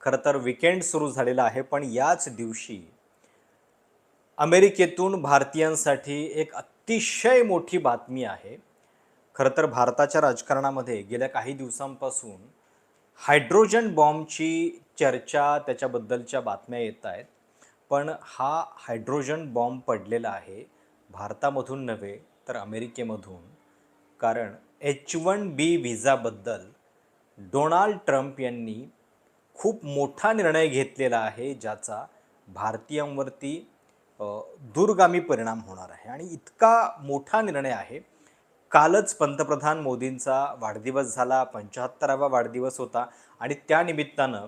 खरं तर विकेंड सुरू झालेला आहे पण याच दिवशी अमेरिकेतून भारतीयांसाठी एक अतिशय मोठी बातमी आहे. खरं तर भारताच्या राजकारणामध्ये गेल्या काही दिवसांपासून हायड्रोजन बॉम्बची चर्चा त्याच्याबद्दलच्या बातम्या येत आहेत. पण हा हायड्रोजन बॉम्ब पडलेला आहे भारतामधून नव्हे तर अमेरिकेमधून. कारण एच वन बी व्हिजाबद्दल डोनाल्ड ट्रम्प यांनी खूप मोठा निर्णय घेतलेला आहे ज्याचा भारतीयांवरती दूरगामी परिणाम होणार आहे. आणि इतका मोठा निर्णय आहे. कालच पंतप्रधान मोदींचा वाढदिवस झाला पंच्याहत्तरावा वाढदिवस होता. आणि त्यानिमित्तानं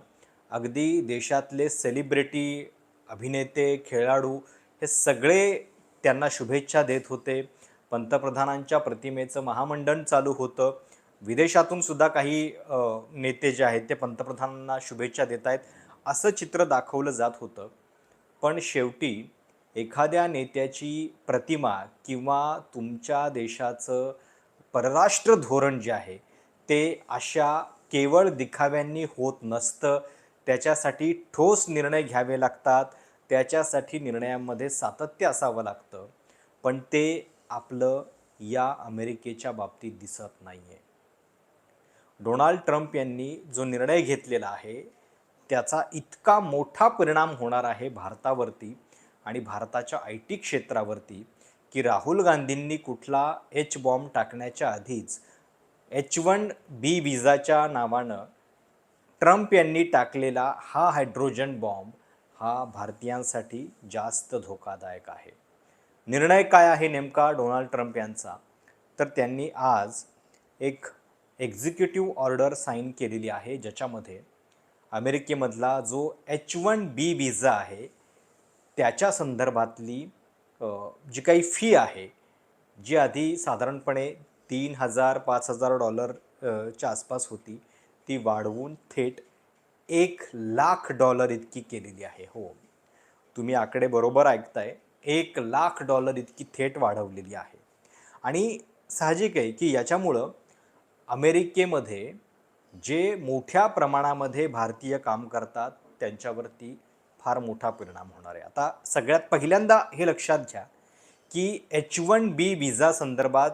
अगदी देशातले सेलिब्रिटी अभिनेते खेळाडू हे सगळे त्यांना शुभेच्छा देत होते. पंतप्रधानांच्या प्रतिमेचं महामंडन चालू होतं. विदेशातून सुद्धा काही नेते जे आहेत ते पंतप्रधानांना शुभेच्छा देत आहेत. असं चित्र दाखवलं जात होतं. पण शेवटी एखाद्या नेत्याची प्रतिमा किंवा तुमच्या देशाचं परराष्ट्र धोरण जे आहे ते अशा केवळ दिखाव्यांनी होत नसतं. त्याच्यासाठी ठोस निर्णय घ्यावे लागतात. त्याच्यासाठी निर्णयांमध्ये सातत्य असावं लागतं. पण ते आपलं या अमेरिकेच्या बाबतीत दिसत नाही आहे डोनाल्ड ट्रम्प यांनी जो निर्णय घेतलेला आहे त्याचा इतका मोठा परिणाम होणार आहे भारतावरती आणि भारताच्या आय टी क्षेत्रावरती की राहुल गांधींनी कुठला एच बॉम्ब टाकण्याच्या आधीच एच वन बी विजाच्या नावानं ट्रम्प यांनी टाकलेला हा हायड्रोजन बॉम्ब हा भारतीयांसाठी जास्त धोकादायक आहे. निर्णय काय आहे नेमका डोनाल्ड ट्रम्प यांचा? तर त्यांनी आज एक एक्झिक्युटिव्ह ऑर्डर साईन केलेली आहे ज्याच्यामध्ये अमेरिकेमधला जो एच वन बी विजा आहे त्याच्या संदर्भातली जी काही फी आहे जी आधी साधारणपणे तीन हजार पाच हजार डॉलरच्या आसपास होती ती वाढवून थेट एक लाख डॉलर इतकी केलेली आहे. हो. तुम्ही आकडे बरोबर ऐकताय. एक लाख डॉलर इतकी थेट वाढवलेली आहे. आणि साहजिक आहे की याच्यामुळं अमेरिकेमध्ये जे मोठ्या प्रमाणामध्ये भारतीय काम करतात त्यांच्यावरती फार मोठा परिणाम होणार आहे. आता सगळ्यात पहिल्यांदा हे लक्षात घ्या की एच वन बी विजा संदर्भात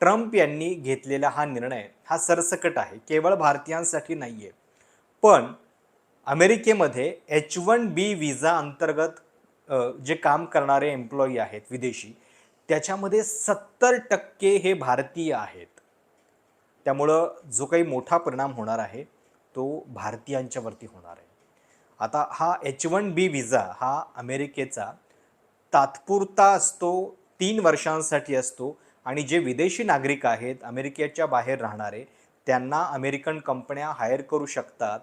ट्रम्प यांनी घेतलेला हा निर्णय हा सरसकट आहे. केवळ भारतीयांसाठी नाही आहे पण अमेरिकेमध्ये एच वन बी विजा अंतर्गत जे काम करणारे एम्प्लॉई आहेत विदेशी त्याच्यामध्ये सत्तर टक्के हे भारतीय आहेत. त्यामुळं जो काही मोठा परिणाम होणार आहे तो भारतीयांच्यावरती होणार आहे. आता हा एच वन बी विजा हा अमेरिकेचा तात्पुरता असतो तीन वर्षांसाठी असतो आणि जे विदेशी नागरिक आहेत अमेरिकेच्या बाहेर राहणारे त्यांना अमेरिकन कंपन्या हायर करू शकतात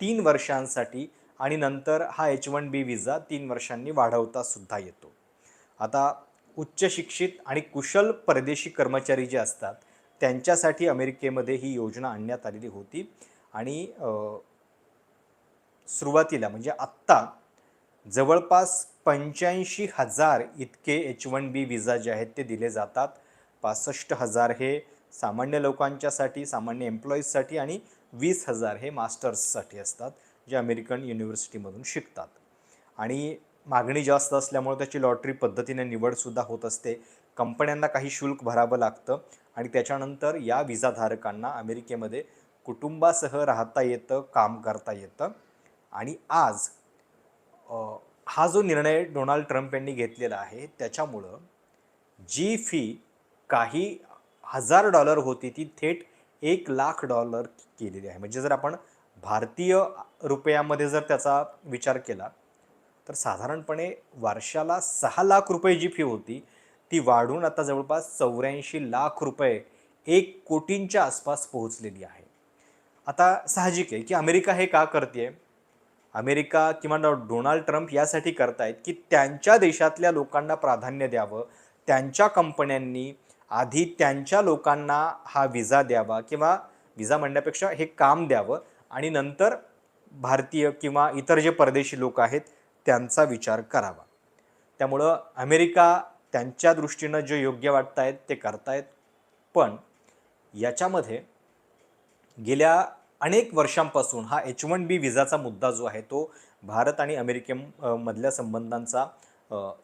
तीन वर्षांसाठी आणि नंतर हा एच वन बी विजा तीन वर्षांनी वाढवता सुद्धा येतो. आता उच्च शिक्षित आणि कुशल परदेशी कर्मचारी जे असतात त्यांच्यासाठी अमेरिकेमध्ये ही योजना आणण्यात आलेली होती. आणि सुरुवातीला म्हणजे आत्ता जवळपास पंच्याऐंशी हजार इतके एच वन बी विजा जे आहेत ते दिले जातात. पासष्ट हजार हे सामान्य लोकांच्यासाठी सामान्य एम्प्लॉईजसाठी आणि वीस हजार हे मास्टर्ससाठी असतात जे अमेरिकन युनिव्हर्सिटीमधून शिकतात. आणि मागणी जास्त असल्यामुळे त्याची लॉटरी पद्धतीने निवडसुद्धा होत असते. कंपन्यांना काही शुल्क भरावं लागतं आणि त्याच्यानंतर या विजाधारकांना अमेरिकेमध्ये कुटुंबासह राहता येतं काम करता येतं. आणि आज हा जो निर्णय डोनाल्ड ट्रम्प यांनी घेतलेला आहे त्याच्यामुळं जी फी काही हजार डॉलर होती ती थेट एक लाख डॉलर केलेली आहे. म्हणजे जर आपण भारतीय रुपयामध्ये जर त्याचा विचार केला तर साधारणपणे वर्षाला सहा लाख रुपये जी फी होती ती वाढून आता जवळपास चौऱ्याऐंशी लाख रुपये एक कोटींच्या आसपास पोहोचलेली आहे. आता साहजिक आहे की अमेरिका हे का करते अमेरिका किंवा डोनाल्ड ट्रम्प यासाठी करतायत की त्यांच्या देशातल्या लोकांना प्राधान्य द्यावं त्यांच्या कंपन्यांनी आधी त्यांच्या लोकांना हा विजा द्यावा किंवा विजा म्हणण्यापेक्षा हे काम द्यावं आणि नंतर भारतीय किंवा इतर जे परदेशी लोक आहेत त्यांचा विचार करावा. त्यामुळं अमेरिका त्यांच्या दृष्टीनं जे योग्य वाटत आहेत ते करतायत. पण याच्यामध्ये गेल्या अनेक वर्षांपासून हा एच वन बी विजाचा मुद्दा जो आहे तो भारत आणि अमेरिके मधल्या संबंधांचा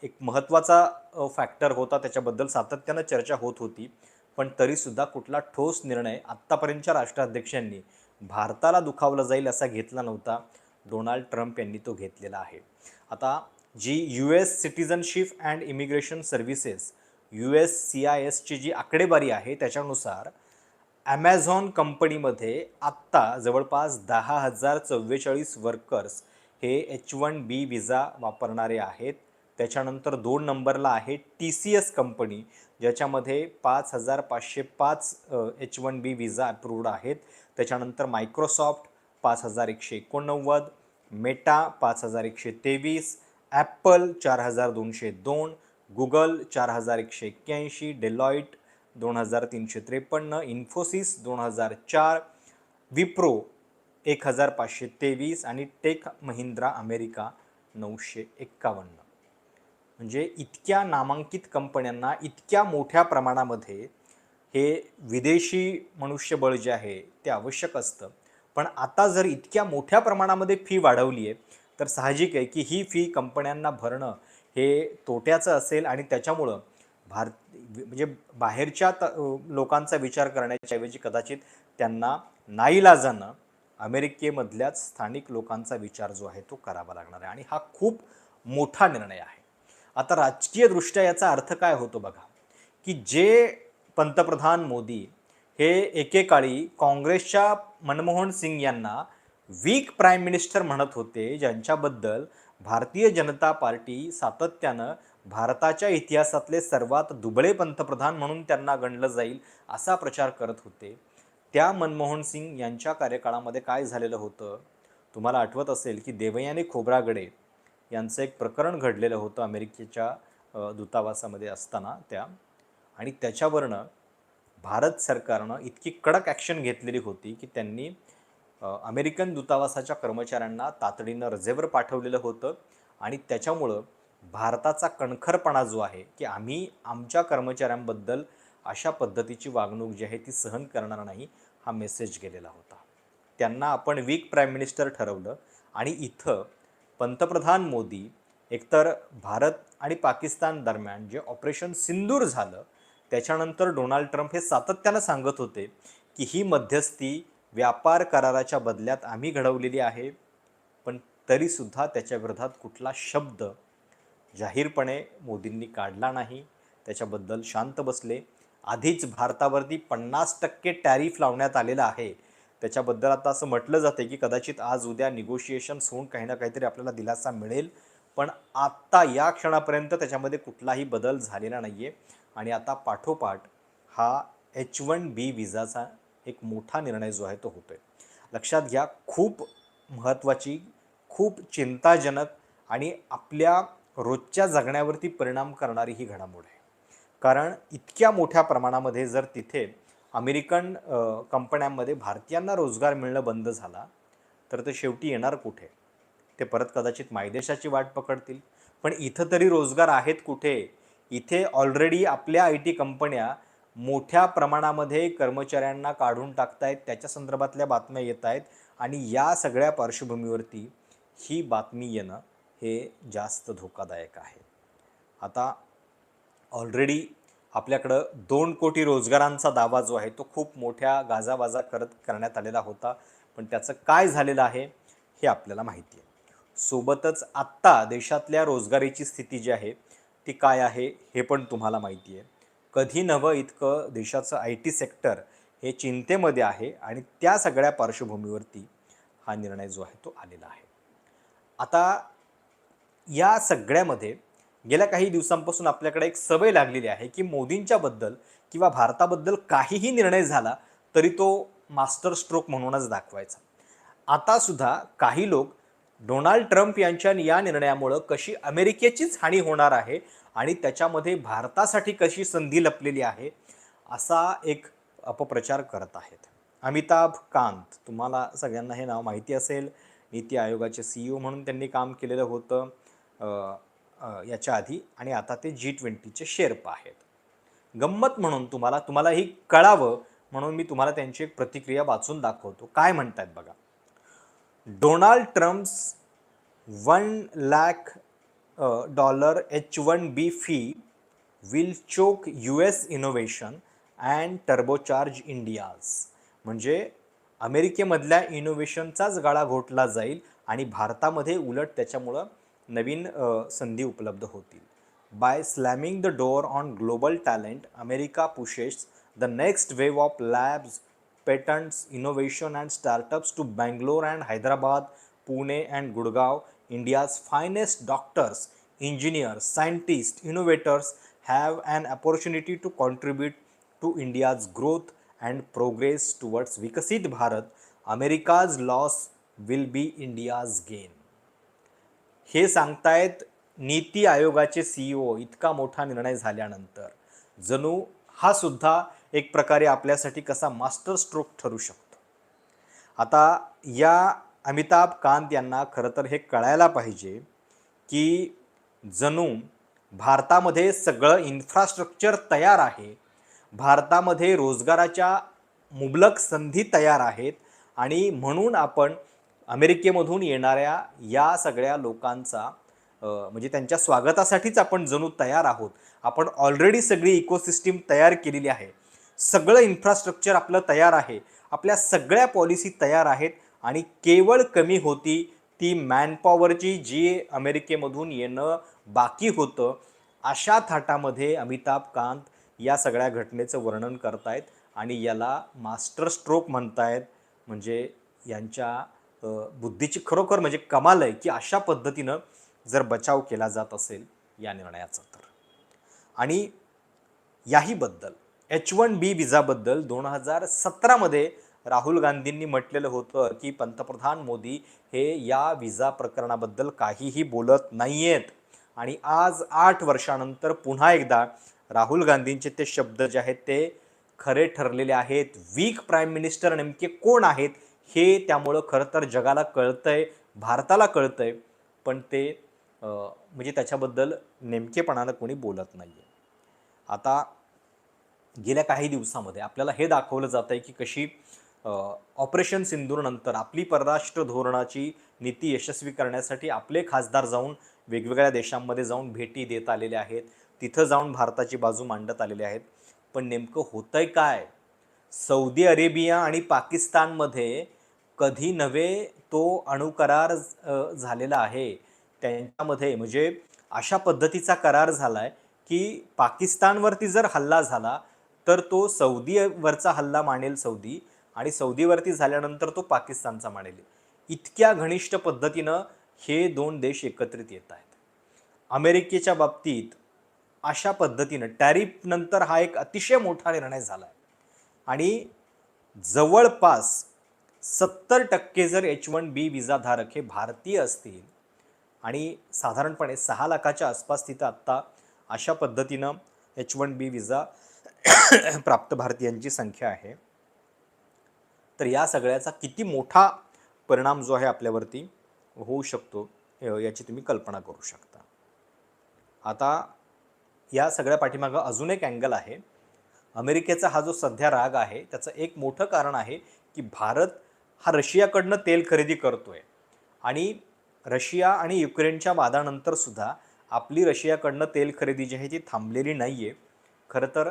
एक महत्त्वाचा फॅक्टर होता. त्याच्याबद्दल सातत्यानं चर्चा होत होती. पण तरीसुद्धा कुठला ठोस निर्णय आत्तापर्यंतच्या राष्ट्राध्यक्षांनी भारताला दुखावलं जाईल असा घेतला नव्हता. डोनाल्ड ट्रम्प यांनी तो घेतलेला आहे. आता जी U S citizenship and immigration services U S C I एसची जी आकडेवारी आहे त्याच्यानुसार ॲमेझॉन कंपनीमध्ये आत्ता जवळपास दहा हजार चव्वेचाळीस वर्कर्स हे एच वन बी विजा वापरणारे आहेत. त्याच्यानंतर दोन नंबरला आहे टी सी एस कंपनी ज्याच्यामध्ये पाच हजार पाचशे पाच H one B visa approved आहेत. त्याच्यानंतर मायक्रोसॉफ्ट पाच हजार एकशे एकोणनव्वद मेटा पाच हजार एकशे तेवीस ॲपल चार हजार दोनशे दोन गुगल चार हजार एकशे एक्क्याऐंशी डेलॉईट दोन हजार तीनशे त्रेपन्न इन्फोसिस दोन हजार चार विप्रो एक हजार पाचशे तेवीस आणि टेक महिंद्रा अमेरिका नऊशे एक्कावन्न. म्हणजे इतक्या नामांकित कंपन्यांना इतक्या मोठ्या प्रमाणामध्ये हे विदेशी मनुष्यबळ जे आहे ते आवश्यक असतं. पण आता जर इतक्या मोठ्या प्रमाणामध्ये फी वाढवली आहे तर साहजिक आहे की ही फी कंपन्यांना भरणं हे तोट्याचं असेल आणि त्याच्यामुळं भारत म्हणजे बाहेरच्या त लोकांचा विचार करण्याच्या ऐवजी कदाचित त्यांना नाईलाजानं अमेरिकेमधल्याच स्थानिक लोकांचा विचार जो आहे तो करावा लागणार आहे आणि हा खूप मोठा निर्णय आहे. आता राजकीयदृष्ट्या याचा अर्थ काय होतो बघा की जे पंतप्रधान मोदी हे एकेकाळी काँग्रेसच्या मनमोहन सिंग यांना वीक प्राईम मिनिस्टर म्हणत होते ज्यांच्याबद्दल भारतीय जनता पार्टी सातत्यानं भारताच्या इतिहासातले सर्वात दुबळे पंतप्रधान म्हणून त्यांना गणलं जाईल असा प्रचार करत होते. त्या मनमोहन सिंग यांच्या कार्यकाळामध्ये काय झालेलं होतं? तुम्हाला आठवत असेल की देवयानी खोब्रागडे यांचं एक प्रकरण घडलेलं होतं अमेरिकेच्या दूतावासामध्ये असताना त्या. आणि त्याच्यावरनं भारत सरकारनं इतकी कडक ॲक्शन घेतलेली होती की त्यांनी अमेरिकन दूतावासाच्या कर्मचाऱ्यांना तातडीनं रजेवर पाठवलेलं होतं आणि त्याच्यामुळं भारताचा कणखरपणा जो आहे की आम्ही आमच्या कर्मचाऱ्यांबद्दल अशा पद्धतीची वागणूक जी आहे ती सहन करणार नाही हा मेसेज गेलेला होता. त्यांना आपण वीक प्राईम मिनिस्टर ठरवलं आणि इथं पंतप्रधान मोदी एकतर भारत आणि पाकिस्तान दरम्यान जे ऑपरेशन सिंदूर झालं त्याच्यानंतर डोनाल्ड ट्रम्प हे सातत्यानं सांगत होते की ही मध्यस्थी व्यापार कराराच्या बदल्यात आम्ही घडवलेली आहे पण तरीसुद्धा त्याच्या विरोधात कुठला शब्द जाहीरपणे मोदींनी काढला नाही. त्याच्याबद्दल शांत बसले. आधीच भारतावरती पन्नास टक्के टॅरिफ लावण्यात आलेला आहे. त्याच्याबद्दल आता असं म्हटलं जाते की कदाचित आज उद्या निगोशिएशन्स होऊन काही ना काहीतरी आपल्याला दिलासा मिळेल पण आत्ता या क्षणापर्यंत त्याच्यामध्ये कुठलाही बदल झालेला नाही आहे आणि आता पाठोपाठ हा एच वन बी विजाचा एक मोठा निर्णय जो आहे तो होतो आहे लक्षात घ्या खूप महत्त्वाची खूप चिंताजनक आणि आपल्या रोजच्या जगण्यावरती परिणाम करणारी ही घडामोड आहे. कारण इतक्या मोठ्या प्रमाणामध्ये जर तिथे अमेरिकन कंपन्यांमध्ये भारतीयांना रोजगार मिळणं बंद झाला तर ते शेवटी येणार कुठे? ते परत कदाचित मायदेशाची वाट पकडतील. पण इथं तरी रोजगार आहेत कुठे? इथे ऑलरेडी आपल्या आय टी कंपन्या मोठ्या प्रमाणामध्ये कर्मचाऱ्यांना काढून टाकतायत त्याच्या संदर्भातल्या बातम्या येत आहेत आणि या सगळ्या पार्श्वभूमीवरती ही बातमी येणं हे जास्त धोकादायक आहे. आता ऑलरेडी आपल्याकडं दोन कोटी रोजगारांचा दावा जो आहे तो खूप मोठ्या गाजावाजा करत करण्यात आलेला होता. पण त्याचं काय झालेलं आहे हे आपल्याला माहिती आहे. सोबतच आत्ता देशातल्या रोजगारीची स्थिती जी आहे ती काय आहे हे पण तुम्हाला माहिती आहे. कधी नवं इतकं देशाचं आय टी सेक्टर हे चिंतेमध्ये आहे आणि त्या सगळ्या पार्श्वभूमीवरती हा निर्णय जो आहे तो आलेला आहे. आता या सगळ्यामध्ये गेल्या काही दिवसांपासून आपल्याकडे एक सवय लागलेली आहे की मोदींच्याबद्दल किंवा भारताबद्दल काहीही निर्णय झाला तरी तो मास्टर स्ट्रोक म्हणूनच दाखवायचा. आता सुद्धा काही लोक डोनाल्ड ट्रम्प यांच्या या निर्णयामुळं कशी अमेरिकेचीच हानी होणार आहे आणि त्याच्यामध्ये भारतासाठी कशी संधी लपलेली आहे असा एक अपप्रचार करत आहेत. अमिताभ कांत तुम्हाला सगळ्यांना हे नाव माहिती असेल. नीती आयोगाचे सी ई म्हणून त्यांनी काम केलेलं होतं याच्या आधी आणि आता ते जी ट्वेंटीचे शेर्पा आहेत. गंमत म्हणून तुम्हाला तुम्हाला ही कळावं म्हणून मी तुम्हाला त्यांची एक प्रतिक्रिया वाचून दाखवतो. काय म्हणतात बघा. Donald Trump's one lakh dollar H one B fee will choke U S innovation and turbocharge India's म्हणजे अमेरिकेमधल्या इनोव्हेशनचाच गाळा घोटला जाईल आणि भारतामध्ये उलट त्याच्यामुळं नवीन संधी उपलब्ध होतील. By slamming the door on global talent America pushes the next wave of labs patents innovation and startups to Bangalore and Hyderabad Pune and Gurgaon India's finest doctors engineers, scientists, innovators have an opportunity to contribute to India's growth and progress towards Vikasit Bharat. America's loss will be India's gain. हे सांगतायत नीती आयोगाचे CEO इतका मोठा निर्णय झाल्यानंतर जणू हा सुद्धा एक प्रकारे आपल्यासाठी कसा मास्टर स्ट्रोक ठरू शकतो. आता या अमिताभ कांत यांना खरं तर हे कळायला पाहिजे की जणू भारतामध्ये सगळं इन्फ्रास्ट्रक्चर तयार आहे. भारतामध्ये रोजगाराच्या मुबलक संधी तयार आहेत आणि म्हणून आपण अमेरिकेमधून येणाऱ्या या सगळ्या लोकांचा म्हणजे त्यांच्या स्वागतासाठीच आपण जणू तयार आहोत. आपण ऑलरेडी सगळी इकोसिस्टीम तयार केलेली आहे. सगळं इन्फ्रास्ट्रक्चर आपलं तयार आहे. आपल्या सगळ्या पॉलिसी तयार आहेत आणि केवळ कमी होती ती मॅनपॉवरची जी अमेरिकेमधून येणं बाकी होतं. अशा थाटामध्ये अमिताभ कांत या सगळ्या घटनेचं वर्णन करतायत आणि याला मास्टर स्ट्रोक म्हणतायत. म्हणजे यांच्या बुद्धीची खरोखर म्हणजे कमाल आहे की अशा पद्धतीनं जर बचाव केला जात असेल या निर्णयाचा तर. आणि याहीबद्दल एच वन बी विजाबद्दल दोन हजार सतरामध्ये राहुल गांधींनी म्हटलेलं होतं की पंतप्रधान मोदी हे या विजा प्रकरणाबद्दल काहीही बोलत नाही आहेत आणि आज आठ वर्षानंतर पुन्हा एकदा राहुल गांधींचे ते शब्द जे आहेत ते खरे ठरलेले आहेत. वीक प्राईम मिनिस्टर नेमके कोण आहेत हे त्यामुळं खरं तर जगाला कळतंय भारताला कळतंय पण ते म्हणजे त्याच्याबद्दल नेमकेपणानं कोणी बोलत नाही आहे आता गेल्या काही दिवसामध्ये आपल्याला हे दाखवलं जात आहे की कशी ऑपरेशन सिंदूरनंतर आपली परराष्ट्र धोरणाची नीती यशस्वी करण्यासाठी आपले खासदार जाऊन वेगवेगळ्या देशांमध्ये जाऊन भेटी देत आलेले आहेत. तिथं जाऊन भारताची बाजू मांडत आलेले आहेत. पण नेमकं होतंय काय? सौदी अरेबिया आणि पाकिस्तानमध्ये कधी नव्हे तो अणुकरार झालेला आहे. त्यांच्यामध्ये म्हणजे अशा पद्धतीचा करार झाला आहे की पाकिस्तानवरती जर हल्ला झाला तर तो सौदीवरचा हल्ला मानेल सौदी आणि सौदीवरती झाल्यानंतर तो पाकिस्तानचा मानेल. इतक्या घनिष्ठ पद्धतीनं हे दोन देश एकत्रित येत आहेत. अमेरिकेच्या बाबतीत अशा पद्धतीनं टॅरिफनंतर हा एक अतिशय मोठा निर्णय झाला आहे आणि जवळपास सत्तर टक्के जर एच वन बी विजाधारक हे भारतीय असतील आणि साधारणपणे सहा लाखाच्या आसपास तिथं आत्ता अशा पद्धतीनं एच वन बी विजा प्राप्त भारतीयांची संख्या आहे. तर या सगळ्याचा किती मोठा परिणाम जो आहे आपल्यावरती होऊ शकतो याची तुम्ही कल्पना करू शकता. आता या सगळ्या पाठीमागं अजून एक अँगल आहे. अमेरिकेचा हा जो सध्या राग आहे त्याचं एक मोठं कारण आहे की भारत हा रशियाकडनं तेल खरेदी करतो आहे आणि रशिया आणि युक्रेनच्या वादानंतरसुद्धा आपली रशियाकडनं तेल खरेदी जी आहे ती थांबलेली नाही आहे खरं तर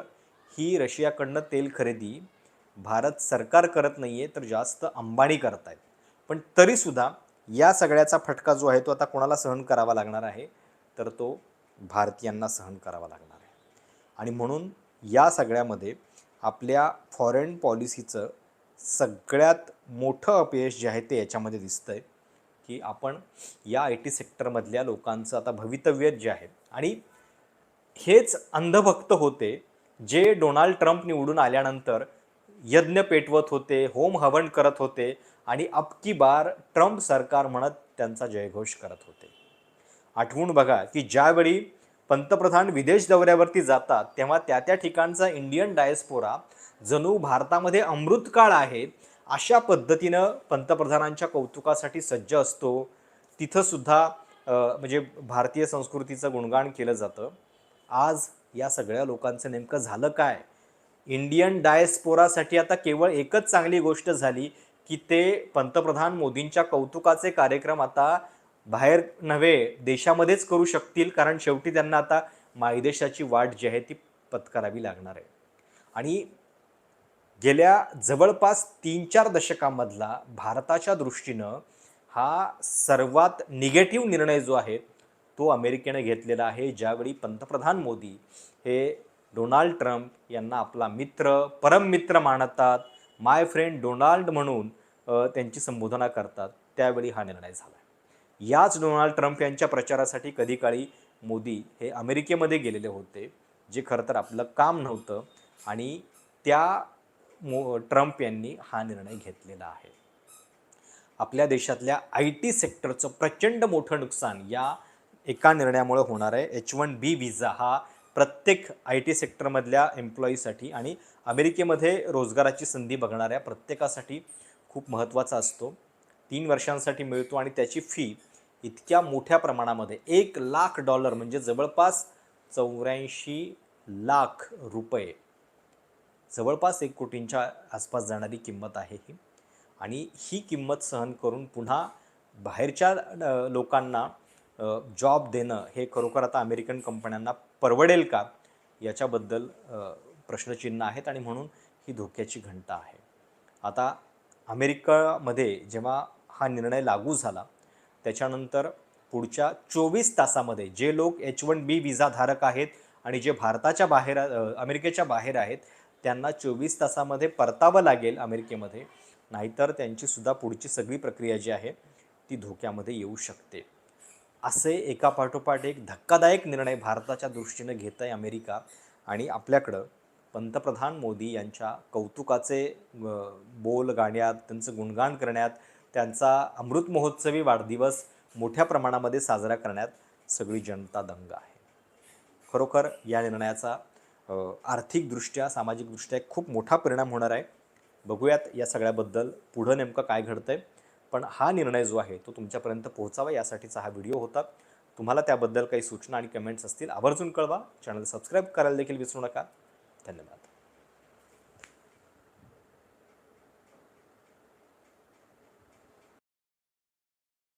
ही रशियाकडनं तेल खरेदी भारत सरकार करत नाही आहे तर जास्त अंबानी करत आहेत पण तरीसुद्धा या सगळ्याचा फटका जो आहे तो आता कोणाला सहन करावा लागणार आहे? तर तो भारतीयांना सहन करावा लागणार आहे. आणि म्हणून या सगळ्यामध्ये आपल्या फॉरेन पॉलिसीचं सगळ्यात मोठं अपयश जे आहे ते याच्यामध्ये दिसतं आहे की आपण या आय टी सेक्टरमधल्या लोकांचं आता भवितव्य जे आहे आणि हेच अंधभक्त होते जे डोनाल्ड ट्रम्प निवडून आल्यानंतर यज्ञ पेटवत होते होम हवन करत होते आणि अबकी बार ट्रम्प सरकार म्हणत त्यांचा जयघोष करत होते. आठवून बघा की ज्यावेळी पंतप्रधान विदेश दौऱ्यावरती जातात तेव्हा त्या त्या ठिकाणचा इंडियन डायस्पोरा जणू भारतामध्ये अमृतकाळ आहे अशा पद्धतीनं पंतप्रधानांच्या कौतुकासाठी सज्ज असतो. तिथंसुद्धा म्हणजे भारतीय संस्कृतीचं गुणगान केलं जातं. आज या सगळ्या लोकांचं नेमकं झालं काय? इंडियन डायस्पोरासाठी आता केवळ एकच चांगली गोष्ट झाली की ते पंतप्रधान मोदींच्या कौतुकाचे कार्यक्रम आता बाहेर नव्हे देशामध्येच करू शकतील कारण शेवटी त्यांना आता मायदेशाची वाट जी आहे ती पत्करावी लागणार आहे. आणि गेल्या जवळपास तीन चार दशकामधला भारताच्या दृष्टीनं हा सर्वात निगेटिव्ह निर्णय जो आहे तो अमेरिकेने घेतलेला आहे ज्यावेळी पंतप्रधान मोदी हे डोनाल्ड ट्रम्प यांना आपला मित्र परम मित्र मानतात माय फ्रेंड डोनाल्ड म्हणून त्यांची संबोधना करतात त्यावेळी हा निर्णय झाला. याच डोनाल्ड ट्रम्प यांच्या प्रचारासाठी कधी काळी मोदी हे अमेरिकेमध्ये गेलेले होते जे खरं तर आपलं काम नव्हतं आणि त्या मो ट्रम्प यांनी हा निर्णय घेतलेला आहे. आपल्या देशातल्या आय टी सेक्टरचं प्रचंड मोठं नुकसान या एका निर्णयामुळे होणार आहे. एच वन बी व्हिजा हा प्रत्येक आय टी सेक्टरमधल्या एम्प्लॉईसाठी आणि अमेरिकेमध्ये रोजगाराची संधी बघणाऱ्या प्रत्येकासाठी खूप महत्त्वाचा असतो. तीन वर्षांसाठी मिळतो आणि त्याची फी इतक्या मोठ्या प्रमाणामध्ये एक लाख डॉलर म्हणजे जवळपास चौऱ्याऐंशी लाख रुपये. जवळपास एक कोटींच्या आसपास जाणारी किंमत आहे ही. आणि ही किंमत सहन करून पुन्हा बाहेरच्या लोकांना जॉब देणं हे खरोखर आता अमेरिकन कंपन्यांना परवडेल का? याच्याबद्दल प्रश्नचिन्ह आहेत आणि म्हणून ही धोक्याची घंटा आहे. आता अमेरिकामध्ये जेव्हा हा निर्णय लागू झाला त्याच्यानंतर पुढच्या चोवीस तासामध्ये जे लोक एच वन बी विजाधारक आहेत आणि जे भारताच्या बाहेर अमेरिकेच्या बाहेर आहेत त्यांना चोवीस तासामध्ये परतावं लागेल अमेरिकेमध्ये नाहीतर त्यांची सुद्धा पुढची सगळी प्रक्रिया जी आहे ती धोक्यामध्ये येऊ शकते. असे एका पाठोपाठ एक धक्कादायक निर्णय भारताच्या दृष्टीनं घेत आहे अमेरिका आणि आपल्याकडं पंतप्रधान मोदी यांच्या कौतुकाचे बोल गाण्यात त्यांचं गुणगान करण्यात त्यांचा अमृत महोत्सवी वाढदिवस मोठ्या प्रमाणामध्ये साजरा करण्यात सगळी जनता दंग आहे. खरोखर या निर्णयाचा आर्थिकदृष्ट्या सामाजिकदृष्ट्या खूप मोठा परिणाम होणार आहे. बघूयात या सगळ्याबद्दल पुढं नेमकं काय घडतं आहे पण हा निर्णय जो आहे तो तुमच्यापर्यंत पोहोचावा यासाठीचा हा व्हिडिओ होता. तुम्हाला त्याबद्दल काही सूचना आणि कमेंट्स असतील आवर्जून कळवा. चॅनल सबस्क्राईब करायला देखील विसरू नका. धन्यवाद.